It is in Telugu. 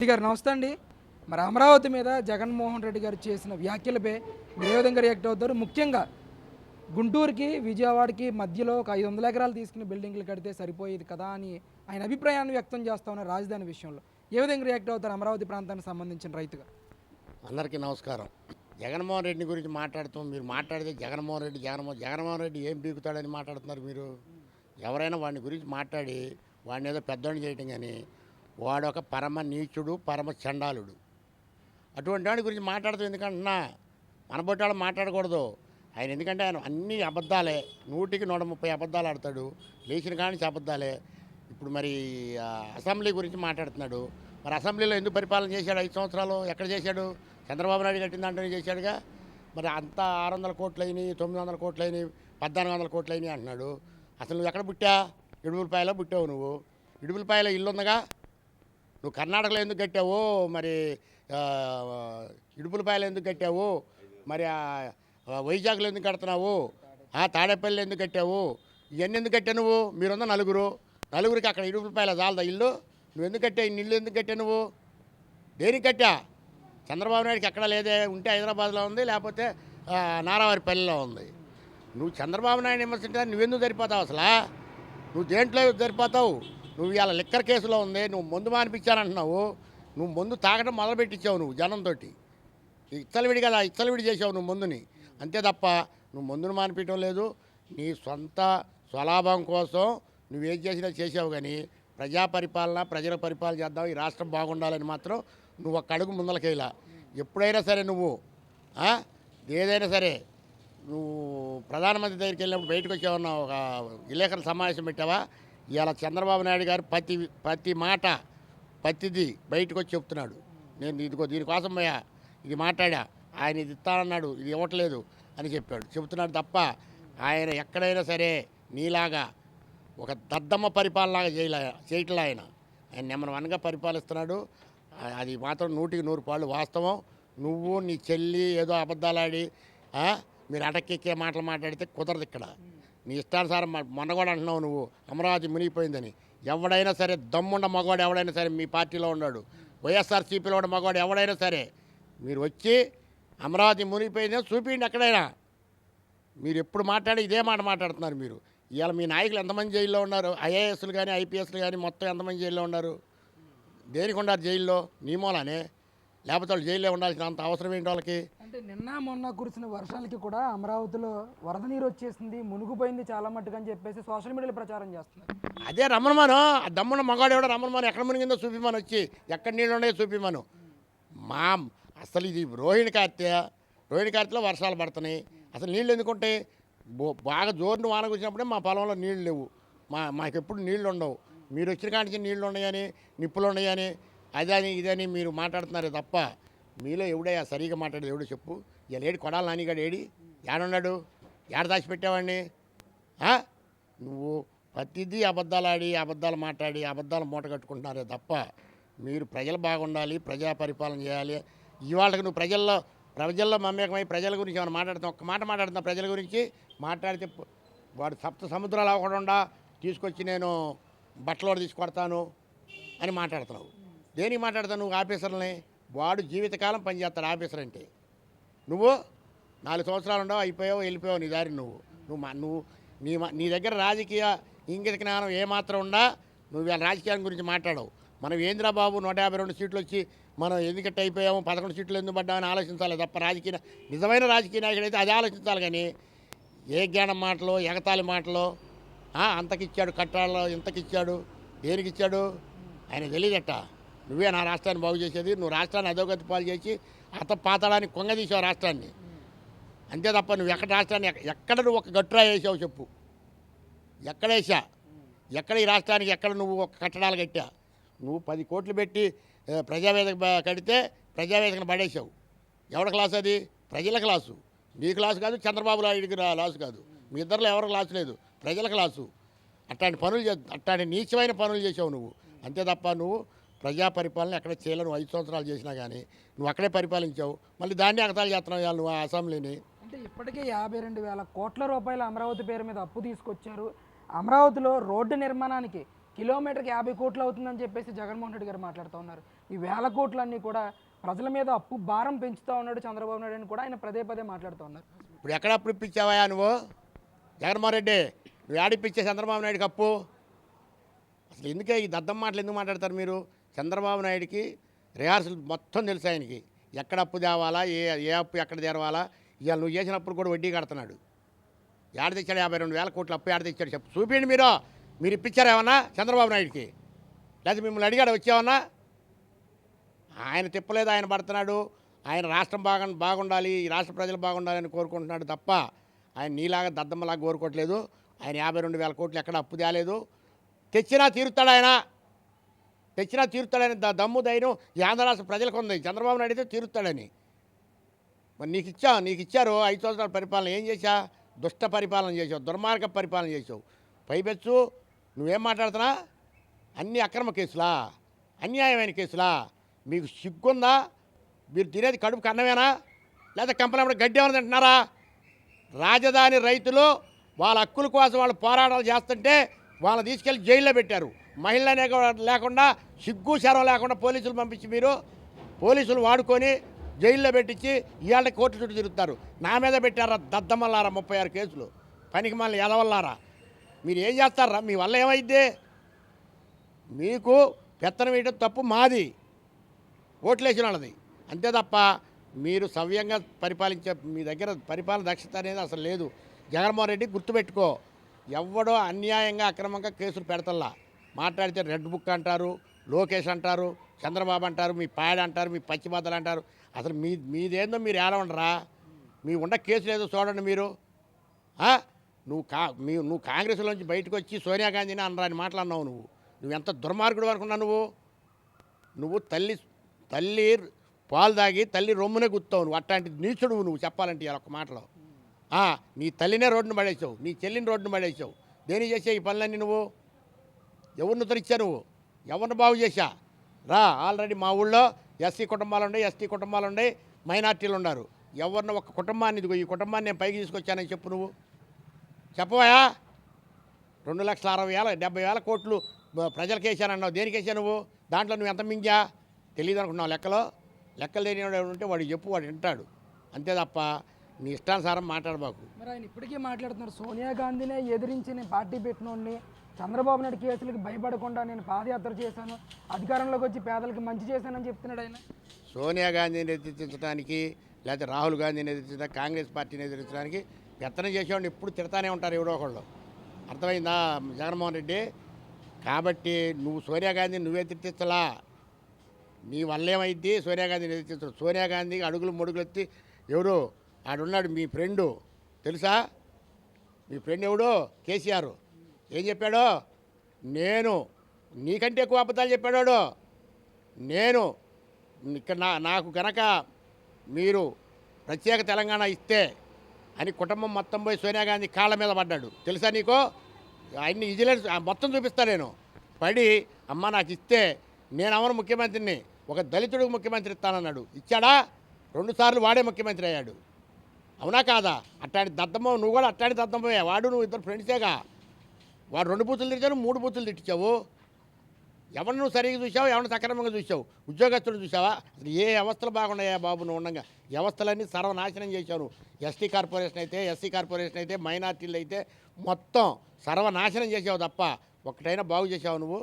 రెడ్డి గారు నమస్తే అండి. మరి అమరావతి మీద జగన్మోహన్ రెడ్డి గారు చేసిన వ్యాఖ్యలపై మీరు ఏ విధంగా రియాక్ట్ అవుతారు? ముఖ్యంగా గుంటూరుకి విజయవాడకి మధ్యలో ఒక ఐదు వందల ఎకరాలు తీసుకుని బిల్డింగ్లు కడితే సరిపోయేది కదా అని ఆయన అభిప్రాయాన్ని వ్యక్తం చేస్తా ఉన్నారు రాజధాని విషయంలో. ఏ విధంగా రియాక్ట్ అవుతారు అమరావతి ప్రాంతానికి సంబంధించిన రైతుగా? అందరికీ నమస్కారం. జగన్మోహన్ రెడ్డి గురించి మాట్లాడుతూ మీరు మాట్లాడితే జగన్మోహన్ రెడ్డి జగన్మోహన్ జగన్మోహన్ రెడ్డి ఏం పీకుతాడని మాట్లాడుతున్నారు మీరు? ఎవరైనా వాడిని గురించి మాట్లాడి వాడిని ఏదో పెద్దోడిని చేయటం కానీ వాడొక పరమ నీచుడు పరమ చండాలుడు. అటువంటి వాడి గురించి మాట్లాడుతూ ఎందుకంటున్నా మన బొట్టాడు మాట్లాడకూడదు. ఆయన ఎందుకంటే ఆయన అన్ని అబద్ధాలే. నూటికి నూట ముప్పై అబద్ధాలు ఆడతాడు. లేచిన కానించి అబద్ధాలే. ఇప్పుడు మరి అసెంబ్లీ గురించి మాట్లాడుతున్నాడు. మరి అసెంబ్లీలో ఎందుకు పరిపాలన చేశాడు? ఐదు సంవత్సరాలు ఎక్కడ చేశాడు? చంద్రబాబు నాయుడు కట్టిన దాంట్లోనే చేశాడుగా. మరి అంతా ఆరు వందల కోట్లు అయినాయి తొమ్మిది వందల కోట్లు అయినాయి పద్నాలుగు వందల కోట్లు అయినాయి అంటున్నాడు. అసలు నువ్వు ఎక్కడ పుట్టా? ఇడుపులపాయలో పుట్టావు నువ్వు. ఇడుపులపాయలో ఇల్లు ఉందగా నువ్వు కర్ణాటకలో ఎందుకు కట్టావు? మరి ఇడుపులపాయలు ఎందుకు కట్టావు? మరి వైజాగ్లో ఎందుకు కడుతున్నావు? ఆ తాడేపల్లి ఎందుకు కట్టావు? ఇవన్నీ ఎందుకు కట్టావు నువ్వు? మీరున్న నలుగురు. నలుగురికి అక్కడ ఇడుపులపాయల చాలదా ఇల్లు? నువ్వు ఎందుకు కట్టావు? ఇన్ని ఇల్లు ఎందుకు కట్టావు నువ్వు? దేనికి కట్టా? చంద్రబాబు నాయుడికి ఎక్కడ లేదే? ఉంటే హైదరాబాద్లో ఉంది లేకపోతే నారావారిపల్లిలో ఉంది. నువ్వు చంద్రబాబు నాయుడు విమర్శించా నువ్వెందుకు సరిపోతావు అసలు? నువ్వు దేంట్లో సరిపోతావు? నువ్వు ఇవాళ లిక్కర్ కేసులో ఉంది నువ్వు మందు మానిపించానంటున్నావు నువ్వు మందు తాగడం మొదలుపెట్టించావు నువ్వు జనంతో ఇచ్చలవిడి కదా ఇచ్చలవిడి చేసావు నువ్వు మందుని. అంతే తప్ప నువ్వు మందును మానిపించడం లేదు నీ సొంత స్వలాభం కోసం నువ్వేం చేసినా చేసావు కానీ ప్రజా పరిపాలన ప్రజల పరిపాలన చేద్దాం ఈ రాష్ట్రం బాగుండాలని మాత్రం నువ్వు ఒక్క అడుగు ముందలకేలా ఎప్పుడైనా సరే నువ్వు ఏదైనా సరే నువ్వు ప్రధానమంత్రి దగ్గరికి వెళ్ళినప్పుడు బయటకు వచ్చావన్నా ఒక విలేకరుల సమావేశం పెట్టావా? ఇవాళ చంద్రబాబు నాయుడు గారు ప్రతి ప్రతి మాట ప్రతిది బయటకు వచ్చి చెప్తున్నాడు. నేను ఇదిగో దీనికోసం పోయా ఇది మాట్లాడా ఆయన ఇది ఇస్తానన్నాడు ఇది ఇవ్వట్లేదు అని చెప్పాడు. చెబుతున్నాడు తప్ప ఆయన ఎక్కడైనా సరే నీలాగా ఒక దద్దమ్మ పరిపాలనలాగా చేయలే చేయట్లే ఆయన. ఆయన నెంబర్ వన్గా పరిపాలిస్తున్నాడు. అది మాత్రం నూటికి నూరు పాళ్ళు వాస్తవం. నువ్వు నీ చెల్లి ఏదో అబద్ధాలాడి ఆ, మీరు అటకెక్కే మాటలు మాట్లాడితే కుదరదు ఇక్కడ. నీ ఇష్టానుసారం మా- మొన్న కూడా అంటున్నావు నువ్వు అమరావతి మునిగిపోయిందని. ఎవడైనా సరే దమ్ముండ మగవాడు ఎవడైనా సరే మీ పార్టీలో ఉన్నాడు. వైఎస్ఆర్సీపీలో ఉన్న మగవాడు ఎవడైనా సరే మీరు వచ్చి అమరావతి మునిగిపోయిందని చూపించండి ఎక్కడైనా. మీరు ఎప్పుడు మాట్లాడి ఇదే మాట మాట్లాడుతున్నారు మీరు. ఇవాళ మీ నాయకులు ఎంతమంది జైల్లో ఉన్నారు? ఐఏఎస్లు కానీ ఐపీఎస్లు కానీ మొత్తం ఎంతమంది జైల్లో ఉన్నారు? దేనికి ఉన్నారు జైల్లో? నీ మూలానే? లేకపోతే వాళ్ళు జైల్లో ఉండాల్సిన అంత అవసరం ఏంటి వాళ్ళకి? అంటే నిన్న మొన్న కురిసిన వర్షాలకి కూడా అమరావతిలో వరద నీరు వచ్చేసింది మునిగిపోయింది చాలా మట్టుకు అని చెప్పేసి సోషల్ మీడియాలో ప్రచారం చేస్తున్నారు. అదే రమ్మనమాను ఆ దమ్మున మగాడు ఎవడో రమ్మనమాను ఎక్కడ మునిగిందో చూపిమని వచ్చి. ఎక్కడ నీళ్ళు ఉన్నాయో చూపిమను మా అసలు ఇది రోహిణి కార్తె. రోహిణి కార్తెలో వర్షాలు పడుతున్నాయి. అసలు నీళ్ళు ఎందుకుంటాయి బో- బాగా జోరుని వాన వచ్చినప్పుడే మా పొలంలో నీళ్ళు లేవు. మా మాకు ఎప్పుడు నీళ్ళు ఉండవు. మీరు వచ్చిన కాడి నుంచి నీళ్ళు ఉన్నాయని నిప్పులు ఉన్నాయని అదని ఇదని మీరు మాట్లాడుతున్నారే తప్ప మీలో ఎవడయ్యా సరిగా మాట్లాడేది ఎవడో చెప్పు? ఇలా ఏడు కొడాలి నానిగాడు ఏడి? ఏడున్నాడు ఏడ దాచిపెట్టావాడిని నువ్వు ప్రతిదీ అబద్ధాలు ఆడి అబద్ధాలు మాట్లాడి అబద్ధాలు మూట కట్టుకుంటున్నారే తప్ప మీరు ప్రజలు బాగుండాలి ప్రజా పరిపాలన చేయాలి. ఇవాళకి నువ్వు ప్రజల్లో ప్రజల్లో మమేకమై ప్రజల గురించి ఏమైనా మాట్లాడుతాం ఒక్క మాట మాట్లాడుతున్నా ప్రజల గురించి? మాట్లాడితే వాడు సప్త సముద్రాలు అవ్వకుండా తీసుకొచ్చి నేను బట్టలు తీసుకొడతాను అని మాట్లాడుతున్నావు. దేని మాట్లాడతావు నువ్వు ఆఫీసర్లని? వాడు జీవితకాలం పనిచేస్తాడు ఆఫీసర్ అంటే. నువ్వు నాలుగు సంవత్సరాలు ఉండవు అయిపోయావు వెళ్ళిపోయావు నీ దారి నువ్వు. నువ్వు నువ్వు నీ మా- నీ దగ్గర రాజకీయ ఇంగిత జ్ఞానం ఏమాత్రం ఉండా నువ్వు ఇవాళ రాజకీయం గురించి మాట్లాడవు. మనం ఏంద్రా బాబు నూట యాభై రెండు సీట్లు వచ్చి మనం ఎందుకంటే అయిపోయాము పదకొండు సీట్లు ఎందుకు పడ్డామని ఆలోచించాలి తప్ప రాజకీయ నిజమైన రాజకీయ నాయకుడు అయితే అది ఆలోచించాలి కానీ ఏ జ్ఞానం మాటలు ఎగతాళి మాటలు అంతకిచ్చాడు కట్టాలో ఇంతకిచ్చాడు దేనికిచ్చాడు? ఆయన తెలియదట్టా నువ్వే నా రాష్ట్రాన్ని బాగు చేసేది నువ్వు రాష్ట్రాన్ని అధోగతి పాలు చేసి అత పాతాడానికి కొంగదీసావు రాష్ట్రాన్ని. అంతే తప్ప నువ్వు ఎక్కడ రాష్ట్రాన్ని ఎక్కడ నువ్వు ఒక గట్టురా వేసావు చెప్పు. ఎక్కడ వేసా? ఎక్కడ ఈ రాష్ట్రానికి ఎక్కడ నువ్వు ఒక కట్టడాలు కట్టా? నువ్వు పది కోట్లు పెట్టి ప్రజావేదిక కడితే ప్రజావేదికను పడేసావు. ఎవడ క్లాస్ అది? ప్రజల క్లాసు. నీ క్లాసు కాదు చంద్రబాబు నాయుడికి లాసు కాదు. మీ ఇద్దరిలో ఎవరు క్లాసు లేదు? ప్రజల క్లాసు. అట్లాంటి పనులు చే అట్లాంటి నీచమైన పనులు చేసావు నువ్వు. అంతే తప్ప నువ్వు ప్రజా పరిపాలన ఎక్కడ చేయలేవు నువ్వు ఐదు సంవత్సరాలు చేసినా కానీ నువ్వు అక్కడే పరిపాలించావు. మళ్ళీ దాన్ని అగతాలు చేస్తున్నావు ఇవాళ నువ్వు ఆ అసెంబ్లీని. అంటే ఇప్పటికే యాభై రెండు వేల కోట్ల రూపాయల అమరావతి పేరు మీద అప్పు తీసుకొచ్చారు. అమరావతిలో రోడ్డు నిర్మాణానికి కిలోమీటర్కి యాభై కోట్లు అవుతుందని చెప్పేసి జగన్మోహన్ రెడ్డి గారు మాట్లాడుతూ ఉన్నారు. ఈ వేల కోట్లన్నీ కూడా ప్రజల మీద అప్పు భారం పెంచుతూ ఉన్నాడు చంద్రబాబు నాయుడు అని కూడా ఆయన పదే పదే మాట్లాడుతూ ఉన్నారు. ఇప్పుడు ఎక్కడ అప్పుడు ఇప్పించావా నువ్వు? జగన్మోహన్ రెడ్డి నువ్వు ఆడిపించే చంద్రబాబు నాయుడుకి అప్పు? అసలు ఎందుకే ఈ దద్దం మాటలు ఎందుకు మాట్లాడతారు మీరు? చంద్రబాబు నాయుడికి రిహార్సల్ మొత్తం తెలుసు ఆయనకి. ఎక్కడ అప్పు తేవాలా ఏ ఏ అప్పు ఎక్కడ తెరవాలా ఇవాళ నువ్వు చేసినప్పుడు కూడా వడ్డీ కడుతున్నాడు. ఏడ తెచ్చాడు? యాభై రెండు వేల కోట్లు అప్పు ఏడ తెచ్చాడు చెప్పు. చూపించండి మీరు. మీరు ఇప్పించారు ఏమన్నా చంద్రబాబు నాయుడికి? లేకపోతే మిమ్మల్ని అడిగాడు వచ్చామన్నా ఆయన తిప్పలేదు ఆయన పడుతున్నాడు. ఆయన రాష్ట్రం బాగా బాగుండాలి ఈ రాష్ట్ర ప్రజలు బాగుండాలని కోరుకుంటున్నాడు తప్ప ఆయన నీలాగా దద్దమ్మలాగా కోరుకోవట్లేదు. ఆయన యాభై రెండు వేల కోట్లు ఎక్కడ అప్పు తేలేదు? తెచ్చినా తీరుతాడు ఆయన. తెచ్చినా తీరుతాడని దా దమ్ము ధైర్యం ఈ ప్రజలకు ఉంది చంద్రబాబు నాయుడు అయితే తీరుతాడని. మరి నీకు ఇచ్చా నీకు ఇచ్చారు ఐదు సంవత్సరాల పరిపాలన. ఏం చేశా? దుష్ట పరిపాలన చేసావు దుర్మార్గ పరిపాలన చేసావు పైపెచ్చు నువ్వేం మాట్లాడుతున్నా? అన్ని అక్రమ కేసులా? అన్యాయమైన కేసులా? మీకు సిగ్గుందా? మీరు తినేది కడుపు కన్నమేనా? లేదా కంపెనీ గడ్డి ఏమైనా తింటున్నారా? రాజధాని రైతులు వాళ్ళ హక్కుల కోసం వాళ్ళు పోరాటాలు చేస్తుంటే వాళ్ళని తీసుకెళ్ళి జైల్లో పెట్టారు. మహిళనే లేకుండా సిగ్గు శరం లేకుండా పోలీసులు పంపించి మీరు పోలీసులు వాడుకొని జైల్లో పెట్టించి ఇవాళ కోర్టు చుట్టూ తిరుగుతారు. నా మీద పెట్టారా దద్దమల్లారా ముప్పై ఆరు కేసులు? పనికి మళ్ళీ ఎదవల్లారా? మీరు ఏం చేస్తారా? మీ వల్ల ఏమైద్ది? మీకు పెత్తనం వేయడం తప్పు మాది. ఓట్లేసిన వాళ్ళది. అంతే తప్ప మీరు సవ్యంగా పరిపాలించే మీ దగ్గర పరిపాలన దక్షత అనేది అసలు లేదు. జగన్మోహన్ రెడ్డి గుర్తుపెట్టుకో. ఎవడో అన్యాయంగా అక్రమంగా కేసులు పెడతల్లా. మాట్లాడితే రెడ్ బుక్ అంటారు లోకేష్ అంటారు చంద్రబాబు అంటారు మీ పాయడ అంటారు మీ పచ్చిబద్దలు అంటారు. అసలు మీ మీదేందో మీరు ఏడవండరా మీ ఉండ కేసులు ఏదో చూడండి మీరు. నువ్వు కా మీ నువ్వు కాంగ్రెస్లోంచి బయటకు వచ్చి సోనియా గాంధీని అనరాని మాట్లాడినావు నువ్వు. నువ్వు ఎంత దుర్మార్గుడు అనుకున్నావు నువ్వు? నువ్వు తల్లి తల్లి పాలు తాగి తల్లి రొమ్మునే గుర్తావు నువ్వు. అట్లాంటి నీచుడు నువ్వు చెప్పాలంటే ఇలా ఒక మాటలో. నీ తల్లినే రోడ్డును పడేసావు నీ చెల్లిని రోడ్డును పడేసావు. దేని చేసే ఈ పనులన్నీ నువ్వు? ఎవరిని ఉద్ధరించా నువ్వు? ఎవరిని బాగు చేశా? రా ఆల్రెడీ మా ఊళ్ళో ఎస్సీ కుటుంబాలు ఉన్నాయి ఎస్టీ కుటుంబాలు ఉన్నాయి మైనార్టీలు ఉన్నారు. ఎవరిని ఒక కుటుంబాన్ని ఇదిగో ఈ కుటుంబాన్ని నేను పైకి తీసుకొచ్చానని చెప్పు నువ్వు. చెప్పవయా? రెండు లక్షల అరవై వేల డెబ్బై వేల కోట్లు ప్రజలకు వేసానన్నావు దేనికి వేసా నువ్వు? దాంట్లో నువ్వు ఎంత మింగా? తెలియదు అనుకున్నావు లెక్కలో? లెక్కలు లేని ఉంటే వాడు చెప్పు వాడు వింటాడు. అంతే తప్ప నీ ఇష్టానుసారం మాట్లాడబాకు. మరి ఆయన ఇప్పటికీ మాట్లాడుతున్నారు. సోనియా గాంధీనే ఎదిరించి నేను పార్టీ పెట్టినోడిని. చంద్రబాబు నాయుడు కేసులకు భయపడకుండా నేను పాదయాత్ర చేశాను. అధికారంలోకి వచ్చి పేదలకు మంచి చేశానని చెప్తున్నాడు ఆయన. సోనియా గాంధీని ఎదిరించడానికి లేకపోతే రాహుల్ గాంధీని ఎదిరించడానికి కాంగ్రెస్ పార్టీని ఎదిరించడానికి పెత్తనం చేసేవాడిని. ఎప్పుడు తిడతానే ఉంటారు ఎవడో ఒకళ్ళు. అర్థమైందా జగన్మోహన్ రెడ్డి? కాబట్టి నువ్వు సోనియా గాంధీని నువ్వే తిట్టించలా. నీ వల్ల ఏమైంది? సోనియా గాంధీని ఎదిరించడు. సోనియా గాంధీకి అడుగులు మొడుగులు ఎత్తి ఎవరు ఆడున్నాడు మీ ఫ్రెండు. తెలుసా? మీ ఫ్రెండ్ ఎవడు? కేసీఆర్. ఏం చెప్పాడు? నేను నీకంటే ఎక్కువ అబద్ధాలు చెప్పాడు నేను ఇక్కడ నా నాకు గనక మీరు ప్రత్యేక తెలంగాణ ఇస్తే అని కుటుంబం మొత్తం పోయి సోనియా గాంధీ కాళ్ళ మీద పడ్డాడు. తెలుసా నీకు? ఆయన్ని విజిలెన్స్ ఆ మొత్తం చూపిస్తా నేను. పడి అమ్మ నాకు ఇస్తే నేను అవను ముఖ్యమంత్రిని? ఒక దళితుడికి ముఖ్యమంత్రి ఇస్తానన్నాడు. ఇచ్చాడా? రెండుసార్లు వాడే ముఖ్యమంత్రి అయ్యాడు. అవునా కాదా? అట్లాంటి దద్దమ్మ నువ్వు కూడా అట్లాంటి దద్దమ్మవే వాడు నువ్వు ఇద్దరు ఫ్రెండ్సేగా వాడు రెండు బూతులు తిట్టాను మూడు బూతులు తిట్టించావు. ఎవరిని నువ్వు సరిగ్గా చూసావు ఎవరిని సక్రమంగా చూసావు ఉద్యోగస్తులు చూసావా అసలు ఏ వ్యవస్థలు బాగున్నాయా బాబు నువ్వు ఉండగా? వ్యవస్థలన్నీ సర్వనాశనం చేశావు ఎస్టీ కార్పొరేషన్ అయితే ఎస్సీ కార్పొరేషన్ అయితే మైనార్టీలు అయితే మొత్తం సర్వనాశనం చేసావు తప్ప ఒకటైనా బాగు చేసావు నువ్వు?